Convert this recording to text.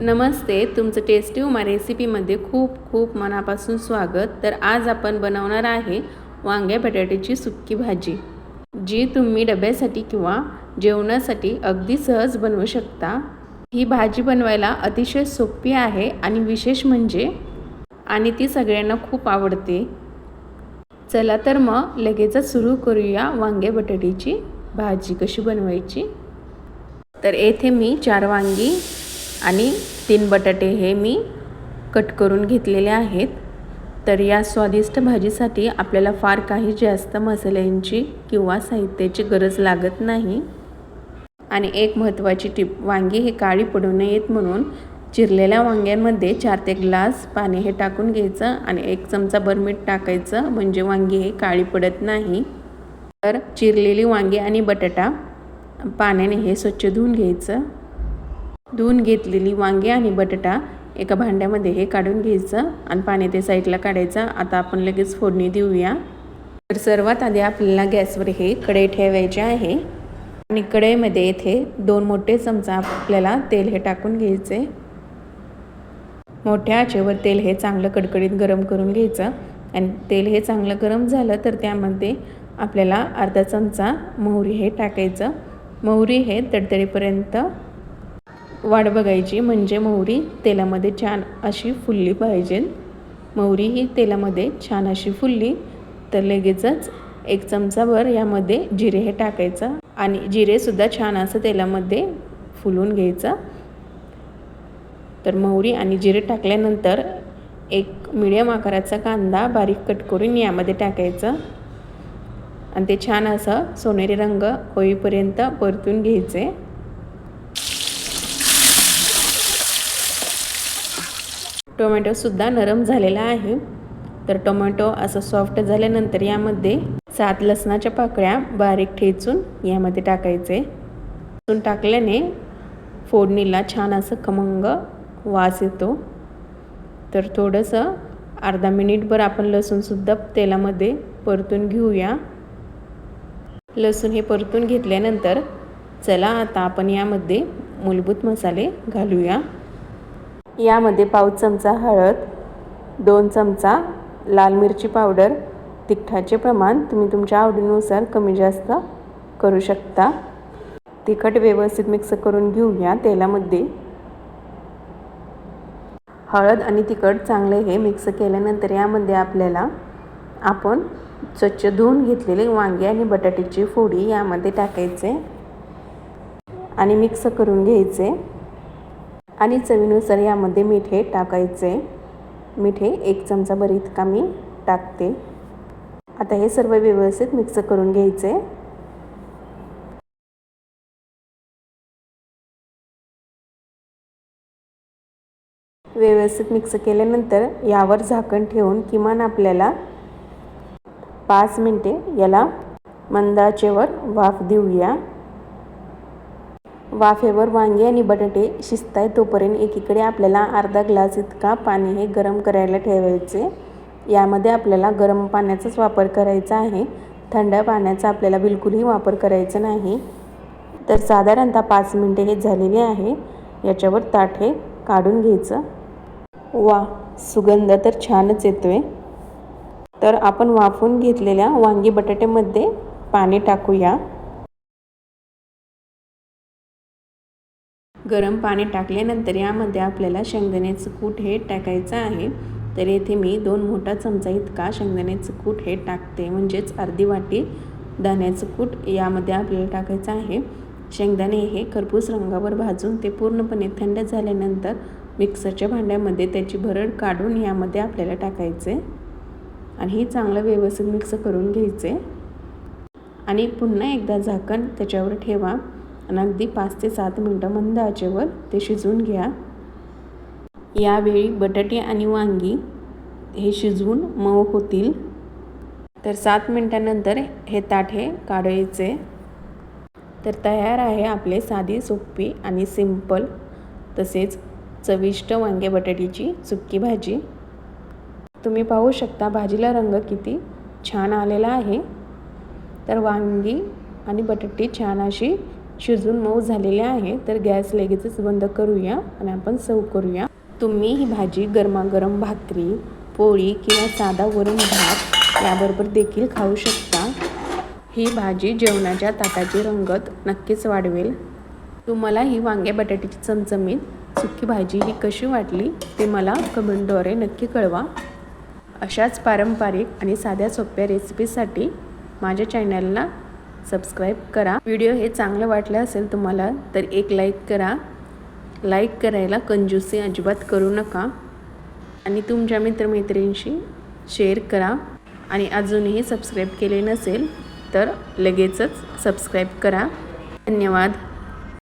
नमस्ते तुमचं टेस्टी उमा रेसिपीमध्ये खूप खूप मनापासून स्वागत. तर आज आपण बनवणार आहे वांग्या बटाट्याची सुक्की भाजी जी तुम्ही डब्यासाठी किंवा जेवणासाठी अगदी सहज बनवू शकता. ही भाजी बनवायला अतिशय सोपी आहे आणि विशेष म्हणजे आणि ती सगळ्यांना खूप आवडते. चला तर मग लगेचच सुरू करूया वांगे बटाट्याची भाजी कशी बनवायची. तर येथे मी चार वांगी आणि तीन बटाटे हे मी कट करून घेतलेले आहेत. तर या स्वादिष्ट भाजीसाठी आपल्याला फार काही जास्त मसाल्यांची किंवा साहित्याची गरज लागत नाही. आणि एक महत्त्वाची टिप वांगी हे काळी पडू नयेत म्हणून चिरलेल्या वांग्यांमध्ये चार ते ग्लास पाणी हे टाकून घ्यायचं आणि एक चमचा मीठ टाकायचं म्हणजे वांगी हे काळी पडत नाही. तर चिरलेली वांगी आणि बटाटा पाण्याने हे स्वच्छ धुवून घ्यायचं. धुवून घेतलेली वांगी आणि बटाटा एका भांड्यामध्ये हे काढून घ्यायचं आणि पाणी ते साईडला काढायचं. आता आपण लगेच फोडणी देऊया. तर सर्वात आधी आपल्याला गॅसवर हे कढई ठेवायचे आहे. आणि कढईमध्ये येथे दोन मोठे चमचा आपल्याला तेल हे टाकून घ्यायचे. मोठ्या आचेवर तेल हे चांगलं कडकडीत गरम करून घ्यायचं. आणि तेल हे चांगलं गरम झालं तर त्यामध्ये आपल्याला अर्धा चमचा मोहरी हे टाकायचं. मोहरी हे तडतडीपर्यंत वाट बघायची म्हणजे मोहरी तेलामध्ये छान अशी फुलली पाहिजे. मोहरी ही तेलामध्ये छान अशी फुलली तर लगेचच एक चमचाभर यामध्ये जिरे हे टाकायचं आणि जिरेसुद्धा छान असं तेलामध्ये फुलून घ्यायचं. तर मोहरी आणि जिरे टाकल्यानंतर एक मिडियम आकाराचा कांदा बारीक कट करून यामध्ये टाकायचं. आणि ते छान असं सोनेरी रंग होईपर्यंत परतून घ्यायचे. टोमॅटोसुद्धा नरम झालेला आहे. तर टोमॅटो असं सॉफ्ट झाल्यानंतर यामध्ये सात लसणाच्या पाकळ्या बारीक ठेचून यामध्ये टाकायचे. लसूण टाकल्याने फोडणीला छान असं खमंग वास येतो. तर थोडंसं अर्धा मिनिटभर आपण लसूणसुद्धा तेलामध्ये परतून घेऊया. लसूण हे परतून घेतल्यानंतर चला आता आपण यामध्ये मूलभूत मसाले घालूया. यामध्ये पाव चमचा हळद दोन चमचा लाल मिरची पावडर. तिखटाचे प्रमाण तुम्ही तुमच्या आवडीनुसार कमी जास्त करू शकता. तिखट व्यवस्थित मिक्स करून घेऊया तेलामध्ये. हळद आणि तिखट चांगले हे मिक्स केल्यानंतर यामध्ये आपल्याला आपण स्वच्छ धुवून घेतलेले वांगे आणि बटाट्याची फोडी यामध्ये टाकायचे आणि मिक्स करून घ्यायचे. आणि चवीनुसार यामध्ये मिठे टाकायचे. मिठे एक चमचा इतका मी टाकते. आता हे सर्व व्यवस्थित मिक्स करून घ्यायचे. व्यवस्थित मिक्स केल्यानंतर यावर झाकण ठेवून किमान आपल्याला पाच मिनटे याला मंदाचेवर वाफ देऊया. वाफेवर वांगे आणि बटाटे शिजताय तोपर्यंत एकीकडे आपल्याला अर्धा ग्लास इतका पाणी हे गरम करायला ठेवायचे. यामध्ये आपल्याला गरम पाण्याचाच वापर करायचा आहे. थंड पाण्याचा आपल्याला बिलकुलही वापर करायचा नाही. तर साधारणतः पाच मिनटे हे झालेले आहे. याच्यावर ताट हे काढून घ्यायचं. वा सुगंध तर छानच येतो आहे तर आपण वाफून घेतलेल्या वांगी बटाट्यामध्ये पाणी टाकूया. गरम पाणी टाकल्यानंतर यामध्ये आपल्याला शेंगदाण्याचं कूट हे टाकायचं आहे. तर येथे मी दोन मोठा चमचा इतका शेंगदाण्याचं कूट हे टाकते. म्हणजेच अर्धी वाटी दाण्याचं कूट यामध्ये आपल्याला टाकायचं आहे. शेंगदाणे हे खरपूस रंगावर भाजून ते पूर्णपणे थंड झाल्यानंतर मिक्सरच्या भांड्यामध्ये त्याची भरड काढून यामध्ये आपल्याला टाकायचे. आणि हे चांगलं व्यवस्थित मिक्स करून घ्यायचे. आणि पुन्हा एकदा झाकण त्याच्यावर ठेवा. आणि अगदी पाच ते सात मिनटं मंद आचेवर ते शिजवून घ्या. यावेळी बटाटे आणि वांगी हे शिजवून मऊ होतील. तर सात मिनटानंतर हे ताट हे काढायचे. तर तयार आहे आपले साधी सोपी आणि सिंपल तसेच चविष्ट वांगे बटाट्याची सुक्की भाजी. तुम्ही पाहू शकता भाजीला रंग किती छान आलेला आहे. तर वांगी आणि बटाटी छान अशी शिजून मऊ झालेले आहे तर गॅस लगेचच बंद करूया आणि आपण सर्व करूया. तुम्ही ही भाजी गरमागरम भाकरी पोळी किंवा साधा वरण भात याबरोबर देखील खाऊ शकता. ही भाजी जेवणाच्या ताटाची रंगत नक्कीच वाढवेल. तुम्हाला ही वांग्या बटाट्याची चमचमीत सुकी भाजी ही कशी वाटली ते मला कमेंटद्वारे नक्की कळवा. अशाच पारंपरिक आणि साध्या सोप्या रेसिपीसाठी माझ्या चॅनलला सबस्क्राईब करा. व्हिडिओ हे चांगलं वाटलं असेल तुम्हाला तर एक लाईक करा. लाईक करायला कंजूसी अजिबात करू नका. आणि तुमच्या मित्रमैत्रिणींशी शेअर करा. आणि अजूनही सबस्क्राईब केले नसेल तर लगेचच सबस्क्राईब करा. धन्यवाद.